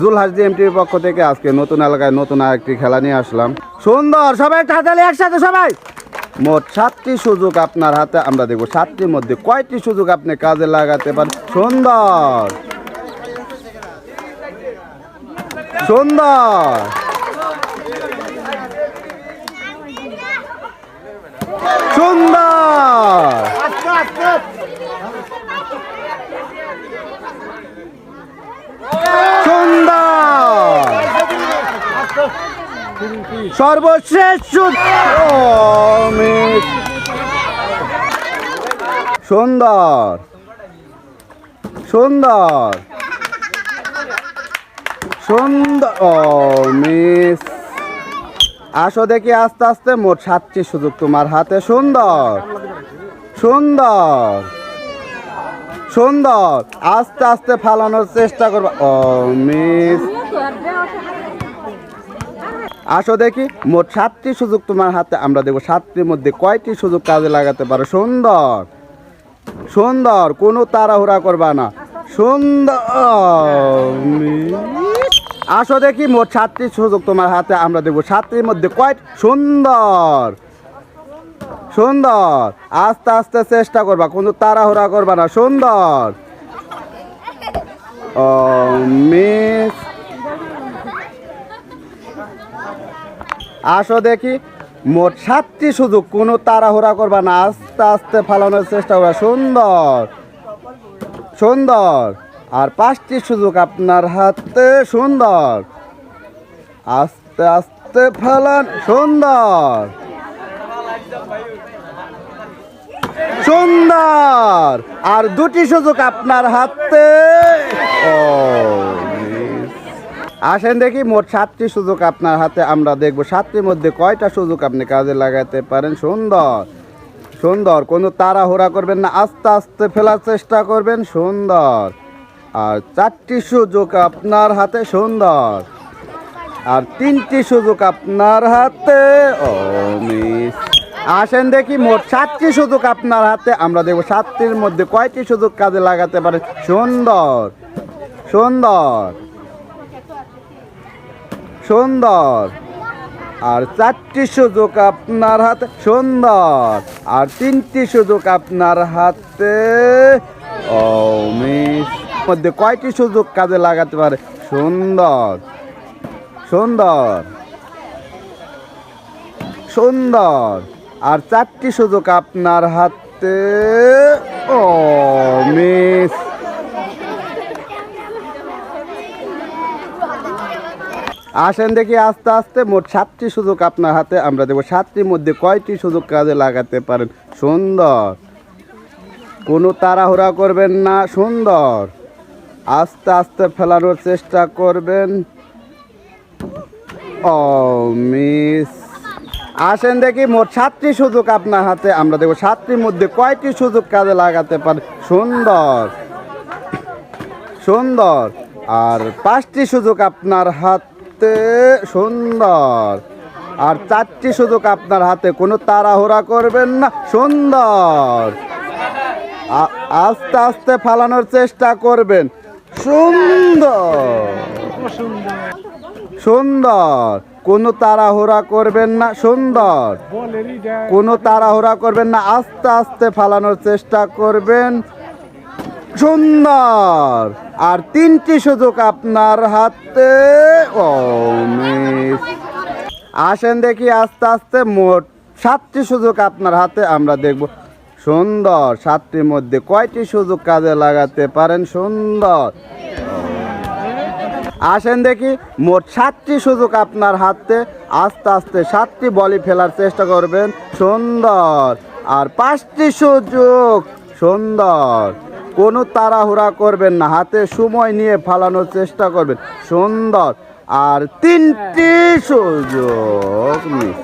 জুলহাস এমটির পক্ষ থেকে আজকে নতুন এলাকায় নতুন আরেকটি খেলা নিয়ে আসলাম। সুন্দর, সবাই তাড়াতাড়ি একসাথে সবাই। মোট সাতটি সুযোগ আপনার হাতে, আমরা দেখব সাতটির মধ্যে কয়টি সুযোগ আপনি কাজে লাগাতে পারেন। সুন্দর। সুন্দর। সুন্দর। সর্বশেষ। সুন্দর। সুন্দর। সুন্দর ও মিস। আসো দেখি আস্তে আস্তে, মোট সাতটি সুযোগ তোমার হাতে। সুন্দর। সুন্দর। সুন্দর। আস্তে আস্তে ফালানোর চেষ্টা করব। ও, মিস। আসো দেখি, মোট সাতটি সুযোগ তোমার হাতে, আমরা দেখব সাতটির মধ্যে কয়টি সুযোগ কাজে লাগাতে পারো? সুন্দর সুন্দর, কোনো তাড়াহুড়া করবা না। সুন্দর আসো দেখি, মোট সাতটি সুযোগ তোমার হাতে, আমরা দেখব সাতটির মধ্যে কয় সুন্দর সুন্দর, আস্তে আস্তে চেষ্টা করবা, কোনো তাড়াহুড়া করবা না। সুন্দর মিস আসো দেখি। মোট সাতটি সুযোগ, কোনো তাড়াহুড়া করবা না। আস্তে আস্তে ফালানোর চেষ্টা করবা। সুন্দর সুন্দর। আর পাঁচটি সুযোগ আপনার হাতে, সুন্দর। আস্তে আস্তে ফালান, সুন্দর। সুন্দর। আর দুটি সুযোগ আপনার হাতে। ও। আসেন দেখি, মোট সাতটি সুযোগ আপনার হাতে, আমরা দেখব সাতটির মধ্যে কয়টা সুযোগ আপনি কাজে লাগাতে পারেন। সুন্দর সুন্দর, কোনো তাড়াহুড়া করবেন না, আস্তে আস্তে ফেলার চেষ্টা করবেন, সুন্দর। আর চারটি সুযোগ আপনার হাতে, সুন্দর। আর তিনটি সুযোগ আপনার হাতে, ও আসেন দেখি, মোট সাতটি সুযোগ আপনার হাতে, আমরা দেখব সাতটির মধ্যে কয়টি সুযোগ কাজে লাগাতে পারেন। সুন্দর সুন্দর। সুন্দর। আর চারটি সুযোগ আপনার হাতে সুন্দর। আর তিনটি সুযোগ আপনার হাতে, ও মধ্যে কয়টি সুযোগ কাজে লাগাতে পারে? সুন্দর। সুন্দর। সুন্দর। আর চারটি সুযোগ আপনার হাতে, ও মিস। আসেন দেখি আস্তে আস্তে মোট সাতটি সুযোগ আপনার হাতে, আমরা দেবো সাতটির মধ্যে কয়টি সুযোগ কাজে লাগাতে পারেন? সুন্দর। কোনো তাড়াহুড়া করবেন না, সুন্দর। আস্তে আস্তে ফেলানোর চেষ্টা করবেন। ও, মিস। আসেন দেখি মোট সাতটি সুযোগ আপনার হাতে, আমরা দেখব সাতটির মধ্যে কয়টি সুযোগ কাজে লাগাতে পারেন? সুন্দর। সুন্দর। আর পাঁচটি সুযোগ আপনার হাতে সুন্দর। আর চারটি সুযোগ আপনার হাতে, কোনো তাড়াহুড়া করবেন না, সুন্দর। আস্তে আস্তে ফালানোর চেষ্টা করবেন। সুন্দর। সুন্দর। কোনো তাড়াহুড়া করবেন না, সুন্দর। কোনো তাড়াহুড়া করবেন না, আস্তে আস্তে ফালানোর চেষ্টা করবেন। সুন্দর। আর তিনটি সুযোগ আপনার হাতে। আসেন দেখি আস্তে আস্তে মোট সাতটি সুযোগ আপনার হাতে আমরা দেখব। সুন্দর, সাতটির মধ্যে কয়টি সুযোগ কাজে লাগাতে পারেন? সুন্দর। আসেন দেখি মোট সাতটি সুযোগ আপনার হাতে। আস্তে আস্তে সাতটি বলি ফেলার চেষ্টা করবেন। সুন্দর। আর পাঁচটি সুযোগ। সুন্দর। কোনো তাড়াহুড়া করবেন না, হাতে সময় নিয়ে ফালানোর চেষ্টা করবেন। সুন্দর। আর তিনটি সুযোগ মিস